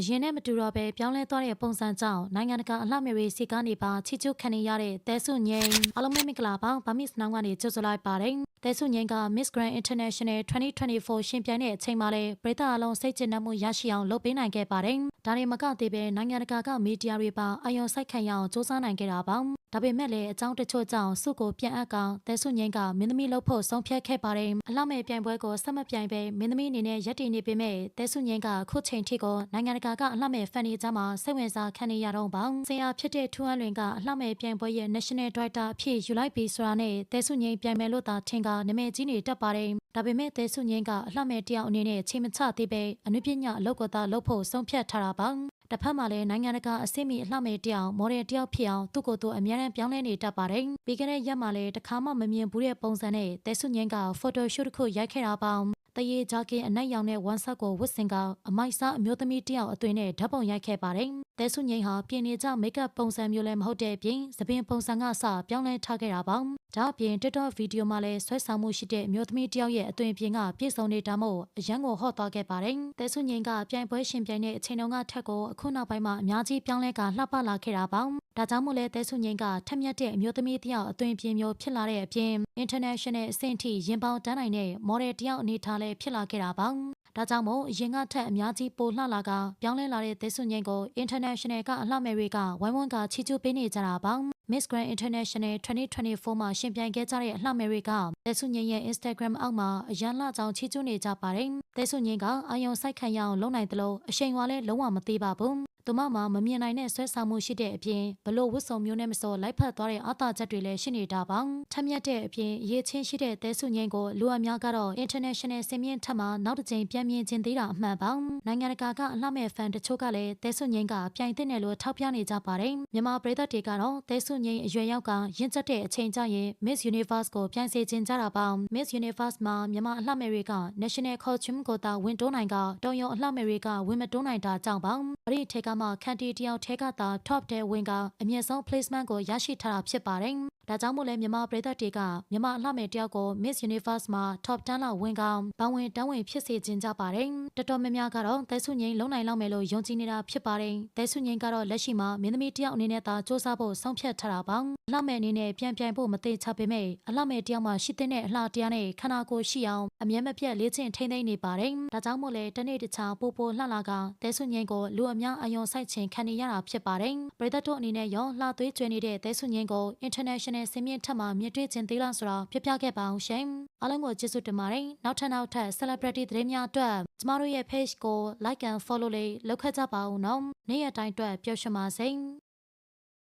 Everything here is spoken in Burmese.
အရင်နဲ့မတူတော့ပဲပြောင်းလဲသွားတဲ့ပုံစံကြောင့်နိုင်ငံတကာအလှမယ်တွေစီကားနေပါချီကျုခံနေရတဲ့တဲဆုငိမ့်အားလုံးပဲမင်္ဂလာပါဗမစ်နောင်ကနေကြိုဆိုလိုက်ပါတယ်တဲဆုငိမ့်က Miss Grand International 2024ရှင်ပြိုင်တဲ့အချိန်မှာလဲပြည်သားအလုံးစိတ်ကျဉ်နှံ့မှုရရှိအောင်လုပ်ပေးနိုင်ခဲ့ပါတယ်ဒါတွေမကသေးပဲနိုင်ငံတကာကမီဒီယာတွေပါအယုံစိုက်ခံရအောင်စူးစမ်းနိုင်ခဲ့တာပါဒါပေမဲ့လည်းအကြောင်းတချို့ကြောင့်စုကိုပြန်အပ်ကောင်တဲဆုငိမ့်ကမင်းသမီးလုပ်ဖို့ဆုံးဖြတ်ခဲ့ပါတယ်အလှမယ်ပြိုင်ပွဲကိုဆက်မပြိုင်ပဲမင်းသမီးအနေနဲ့ရက်တည်နေပေမဲ့တဲဆုငိမ့်ကခုချိန်ထိကိုနိုင်ငံတကာကအလှမယ်ဖန်နေကြမှာစိတ်ဝင်စားခံနေရတော့ပါဆင်အားဖြစ်တဲ့ထူအန်လွင်ကအလှမယ်ပြိုင်ပွဲရဲ့ National Director အဖြစ်ယူလိုက်ပြီးဆိုတာနဲ့တဲဆုငိမ့်ပြိုင်မယ်လို့သာထင်ကနာမည်ကြီးနေတတ်ပါတယ်ဒါပေမဲ့တဲဆုငိမ့်ကအလှမယ်တယောက်အနေနဲ့ချိန်မချသေးပဲအနုပညာအလုပ်ကသာလုပ်ဖို့ဆုံးဖြတ်ထားတာပါ တစ်ဖက်မှာလည်းနိုင်ငံတကာအဆင့်မီအလှမယ်တယောက်မော်ဒယ်တယောက်ဖြစ်အောင်သူ့ကိုယ်သူအများနဲ့ပြောင်းလဲနေတတ်ပါတယ်။ပြီးခဲ့တဲ့ရက်မှာလည်းတစ်ခါမှမမြင်ဘူးတဲ့ပုံစံနဲ့တဲဆုငင်းကဖိုတိုရှူတစ်ခုရိုက်ခဲ့တာပေါင်း တရေဂျာကင်အနက်ရောင်တဲ့ဝမ်ဆက်ကိုဝတ်ဆင်ကအမိုက်စားအမျိုးသမီးတယောက်အသွင်နဲ့ဓာတ်ပုံရိုက်ခဲ့ပါတယ်။တဲဆုငိမ့်ဟာပြင်နေကြမိတ်ကပ်ပုံစံမျိုးလည်းမဟုတ်တဲ့အပြင်သပင်ပုံစံကစပြောင်းလဲထားခဲ့တာပါ။ဒါအပြင် TikTok ဗီဒီယိုမှာလည်းဆွဲဆောင်မှုရှိတဲ့အမျိုးသမီးတယောက်ရဲ့အသွင်ပြင်ကပြည့်စုံနေတာမို့အရန်ကိုဟော့သွားခဲ့ပါတယ်။တဲဆုငိမ့်ကပြိုင်ပွဲရှင်ပြိုင်တဲ့အချိန်တုန်းကထက်ကိုအခုနောက်ပိုင်းမှာအများကြီးပြောင်းလဲကလှပလာခဲ့တာပါ။ဒါကြောင့်မို့လဲတဲဆုငိမ့်ကထက်မြက်တဲ့အမျိုးသမီးတယောက်အသွင်ပြင်မျိုးဖြစ်လာတဲ့အပြင် international အဆင့်ထိရင်ပေါင်တန်းနိုင်တဲ့ model တယောက်အနေထားလည်းဖြစ်လာခဲ့တာပါဒါကြောင့်မို့အရင်ကထက်အများကြီးပိုလှလာကပြောင်းလဲလာတဲ့သစ်ဆွညင်ကို international ကအလှမယ်တွေကဝိုင်းဝန်းကချီကျူးပေးနေကြတာပါ Miss Grand International 2024မှာရှင်ပြိုင်ခဲ့ကြတဲ့အလှမယ်တွေကသစ်ဆွညင်ရဲ့ Instagram အောက်မှာအရန်လှကြောင်ချီကျူးနေကြပါတယ်သစ်ဆွညင်ကအာယုံစိုက်ခံရအောင်လုပ်နိုင်တယ်လို့အချိန်ကလည်းလုံးဝမသေးပါဘူး သူမမှာမမြင်နိုင်တဲ့ဆွဲဆောင်မှုရှိတဲ့အပြင်ဘလို့ဝတ်စုံမျိုးနဲ့မစောလိုက်ဖက်သွားတဲ့အာသာချက်တွေလည်းရှိနေတာပါထက်မြက်တဲ့အပြင်အရေးချင်းရှိတဲ့သဲဆုငင်းကိုလူအများကတော့ international စင်မြင့်ထက်မှာနောက်တစ်ကြိမ်ပြန်မြင်ခြင်းသေးတာအမှန်ပါနိုင်ငံတကာကအလှမဲ့ဖန်တချို့ကလည်းသဲဆုငင်းကပြိုင်တဲ့နယ်လို့ထောက်ပြနေကြပါတယ်မြန်မာပြည်သက်တွေကတော့သဲဆုငင်းအရွယ်ရောက်ကရင့်ကျက်တဲ့အချိန်ကျရင် Miss Universe ကိုပြန်စေခြင်းကြတာပါ Miss Universe မှာမြန်မာအလှမဲ့တွေက National Costume ကိုသာဝင်တိုးနိုင်ကတုံယုံအလှမဲ့တွေကဝင်မတိုးနိုင်တာကြောင့်ပါအဲ့ဒီထဲကမှခန်တီတယောက်ထဲကသာ top တဲ့ဝင်ကအမြင့်ဆုံး placement ကိုရရှိထားတာဖြစ်ပါတယ်။ ဒါကြောင့်မို့လဲမြန်မာပြည်သက်တွေကမြန်မာအလှမယ်တယောက်ကို Miss Universe မှာ top 10လောက်ဝင်ကောင်ဘဝင်တန်းဝင်ဖြစ်စေခြင်းကြပါတယ်။တော်တော်များများကတော့တဲဆုငိမ့်လုံနိုင်လောက်မယ်လို့ယုံကြည်နေတာဖြစ်ပါတယ်။တဲဆုငိမ့်ကတော့လက်ရှိမှာမင်းသမီးတယောက်အနေနဲ့သာစ조사ဖို့ဆုံးဖြတ်ထားတာပါ။အလှမယ်အနေနဲ့ပြန်ပြိုင်ဖို့မသေးချပေမဲ့အလှမယ်တယောက်မှရှိတဲ့အလှတရားနဲ့ခန္ဓာကိုယ်ရှိအောင်အမြဲမပြတ်လေ့ကျင့်ထိန်းသိမ်းနေပါတယ်။ဒါကြောင့်မို့လဲတနေ့တခြားပိုပိုလှလှကတဲဆုငိမ့်ကိုလူအများအယုံစိုက်ခြင်းခံနေရတာဖြစ်ပါတယ်။ပြည်သက်တို့အနေနဲ့ရောလှသွေးကျွေးနေတဲ့တဲဆုငင်းကို international စင်မြင့်ထက်မှမြင့်တွေ့ခြင်းသေးလားဆိုတော့ပြပြခဲ့ပါအောင်ရှင်။အားလုံးကိုကျေးဇူးတင်ပါတယ်။နောက်ထပ်နောက်ထပ် celebrity သတင်းများအတွက်ကျမတို့ရဲ့ page ကို like and follow လေးလုပ်ခဲ့ကြပါဦးနော်။နေ့ရက်တိုင်းအတွက်ပျော်ရွှင်ပါစေ။